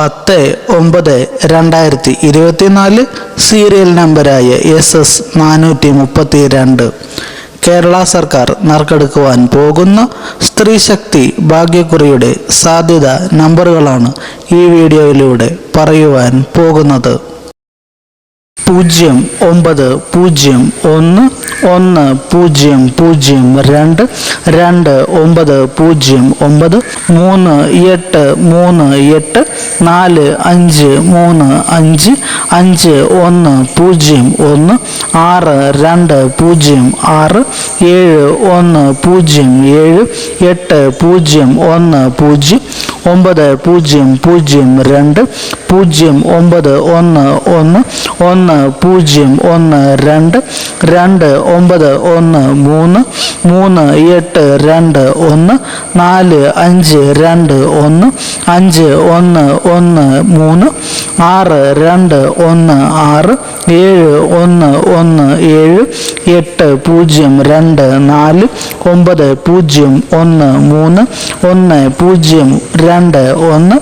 പത്ത് ഒമ്പത് രണ്ടായിരത്തി ഇരുപത്തിനാല് സീരിയൽ നമ്പരായ എസ് എസ് നാനൂറ്റി മുപ്പത്തി രണ്ട് കേരള സർക്കാർ നറുക്കെടുക്കുവാൻ പോകുന്ന സ്ത്രീശക്തി ഭാഗ്യക്കുറിയുടെ സാധ്യത നമ്പറുകളാണ് ഈ വീഡിയോയിലൂടെ പറയുവാൻ പോകുന്നത്. പൂജ്യം ഒമ്പത് പൂജ്യം ഒന്ന് ഒന്ന് പൂജ്യം പൂജ്യം രണ്ട് രണ്ട് ഒമ്പത് പൂജ്യം ഒമ്പത് മൂന്ന് എട്ട് മൂന്ന് എട്ട് നാല് അഞ്ച് മൂന്ന് അഞ്ച് അഞ്ച് ഒന്ന് പൂജ്യം ഒന്ന് ആറ് രണ്ട് പൂജ്യം ആറ് ഏഴ് ഒന്ന് പൂജ്യം ഏഴ് എട്ട് പൂജ്യം ഒന്ന് പൂജ്യം ഒമ്പത് പൂജ്യം പൂജ്യം രണ്ട് പൂജ്യം ഒമ്പത് ഒന്ന് ഒന്ന് ഒന്ന് പൂജ്യം ഒന്ന് രണ്ട് രണ്ട് ഒമ്പത് ഒന്ന് മൂന്ന് മൂന്ന് എട്ട് രണ്ട് ഒന്ന് നാല് അഞ്ച് രണ്ട് ഒന്ന് അഞ്ച് ഒന്ന് ഒന്ന് മൂന്ന് ആറ് രണ്ട് ഒന്ന് ആറ് ഏഴ് ഒന്ന് ഒന്ന് ഏഴ് എട്ട് പൂജ്യം രണ്ട് നാല് ഒമ്പത് പൂജ്യം ഒന്ന് മൂന്ന് ഒന്ന് പൂജ്യം രണ്ട് ഒന്ന്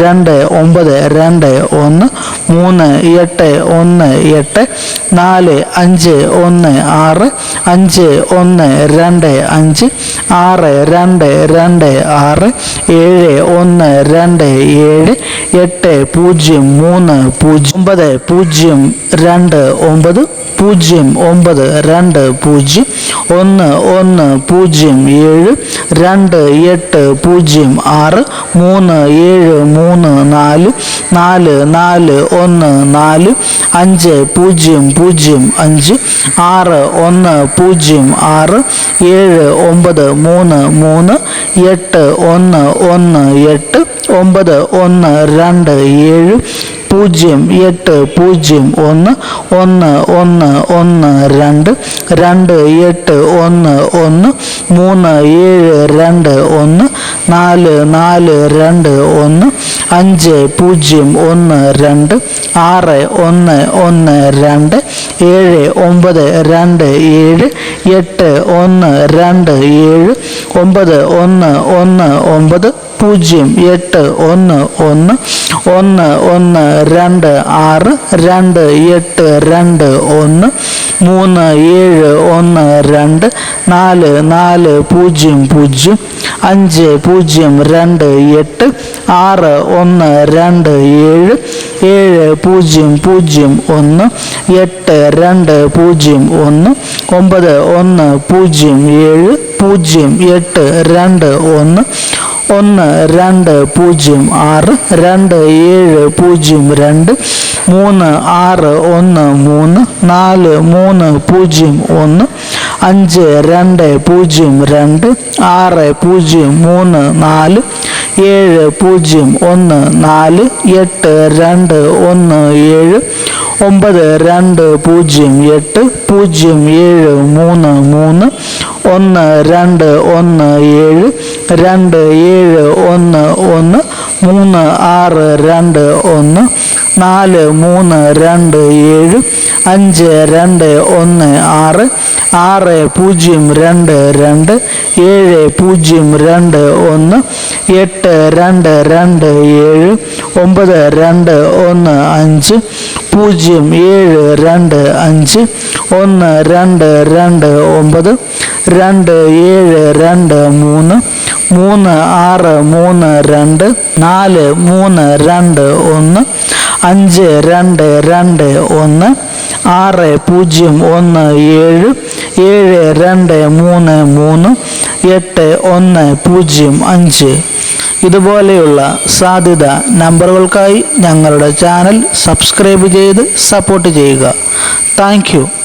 രണ്ട് ഒമ്പത് രണ്ട് ഒന്ന് മൂന്ന് എട്ട് ഒന്ന് എട്ട് നാല് അഞ്ച് ഒന്ന് ആറ് അഞ്ച് ഒന്ന് രണ്ട് അഞ്ച് ആറ് രണ്ട് രണ്ട് ആറ് ഏഴ് ഒന്ന് രണ്ട് ഏഴ് എട്ട് പൂജ്യം മൂന്ന് പൂജ്യം ഒമ്പത് പൂജ്യം രണ്ട് ഒമ്പത് പൂജ്യം ഒമ്പത് രണ്ട് പൂജ്യം ഒന്ന് ഒന്ന് പൂജ്യം ഏഴ് രണ്ട് എട്ട് പൂജ്യം ആറ് മൂന്ന് ഏഴ് മൂന്ന് നാല് നാല് നാല് ഒന്ന് നാല് അഞ്ച് പൂജ്യം പൂജ്യം അഞ്ച് ആറ് ഒന്ന് പൂജ്യം ആറ് ഏഴ് ഒമ്പത് മൂന്ന് മൂന്ന് എട്ട് ഒന്ന് ഒന്ന് എട്ട് ഒമ്പത് ഒന്ന് രണ്ട് ഏഴ് പൂജ്യം എട്ട് പൂജ്യം ഒന്ന് ഒന്ന് ഒന്ന് ഒന്ന് രണ്ട് രണ്ട് എട്ട് ഒന്ന് ഒന്ന് മൂന്ന് ഏഴ് രണ്ട് ഒന്ന് നാല് നാല് രണ്ട് ഒന്ന് അഞ്ച് പൂജ്യം ഒന്ന് രണ്ട് ആറ് ഒന്ന് ഒന്ന് രണ്ട് ഏഴ് ഒമ്പത് രണ്ട് ഏഴ് എട്ട് ഒന്ന് രണ്ട് ഏഴ് ഒമ്പത് ഒന്ന് ഒന്ന് ഒമ്പത് പൂജ്യം എട്ട് ഒന്ന് ഒന്ന് ഒന്ന് ഒന്ന് രണ്ട് ആറ് രണ്ട് എട്ട് രണ്ട് ഒന്ന് മൂന്ന് ഏഴ് ഒന്ന് രണ്ട് നാല് നാല് പൂജ്യം പൂജ്യം അഞ്ച് പൂജ്യം രണ്ട് എട്ട് ആറ് ഒന്ന് രണ്ട് ഏഴ് ഏഴ് പൂജ്യം പൂജ്യം ഒന്ന് എട്ട് രണ്ട് പൂജ്യം ഒന്ന് ഒമ്പത് ഒന്ന് പൂജ്യം ഏഴ് പൂജ്യം എട്ട് രണ്ട് ഒന്ന് ഒന്ന് രണ്ട് പൂജ്യം ആറ് രണ്ട് ഏഴ് പൂജ്യം രണ്ട് മൂന്ന് ആറ് ഒന്ന് മൂന്ന് നാല് മൂന്ന് പൂജ്യം ഒന്ന് അഞ്ച് രണ്ട് പൂജ്യം രണ്ട് ആറ് പൂജ്യം മൂന്ന് നാല് ഏഴ് പൂജ്യം ഒന്ന് നാല് എട്ട് രണ്ട് ഒന്ന് ഏഴ് ഒമ്പത് രണ്ട് പൂജ്യം എട്ട് പൂജ്യം ഏഴ് മൂന്ന് മൂന്ന് ഒന്ന് രണ്ട് ഒന്ന് ഏഴ് രണ്ട് ഏഴ് ഒന്ന് ഒന്ന് മൂന്ന് ആറ് രണ്ട് ഒന്ന് നാല് മൂന്ന് രണ്ട് ഏഴ് അഞ്ച് രണ്ട് ഒന്ന് ആറ് ആറ് പൂജ്യം രണ്ട് രണ്ട് ഏഴ് പൂജ്യം രണ്ട് ഒന്ന് എട്ട് രണ്ട് രണ്ട് ഏഴ് ഒമ്പത് രണ്ട് ഒന്ന് അഞ്ച് പൂജ്യം ഏഴ് രണ്ട് അഞ്ച് ഒന്ന് രണ്ട് രണ്ട് ഒമ്പത് രണ്ട് ഏഴ് രണ്ട് മൂന്ന് മൂന്ന് ആറ് മൂന്ന് രണ്ട് നാല് മൂന്ന് രണ്ട് ഒന്ന് അഞ്ച് രണ്ട് രണ്ട് ഒന്ന് ആറ് പൂജ്യം ഒന്ന് ഏഴ് ഏഴ് രണ്ട് മൂന്ന് മൂന്ന് എട്ട് ഒന്ന് പൂജ്യം അഞ്ച്. ഇതുപോലെയുള്ള സാധ്യത നമ്പറുകൾക്കായി ഞങ്ങളുടെ ചാനൽ സബ്സ്ക്രൈബ് ചെയ്ത് സപ്പോർട്ട് ചെയ്യുക. താങ്ക്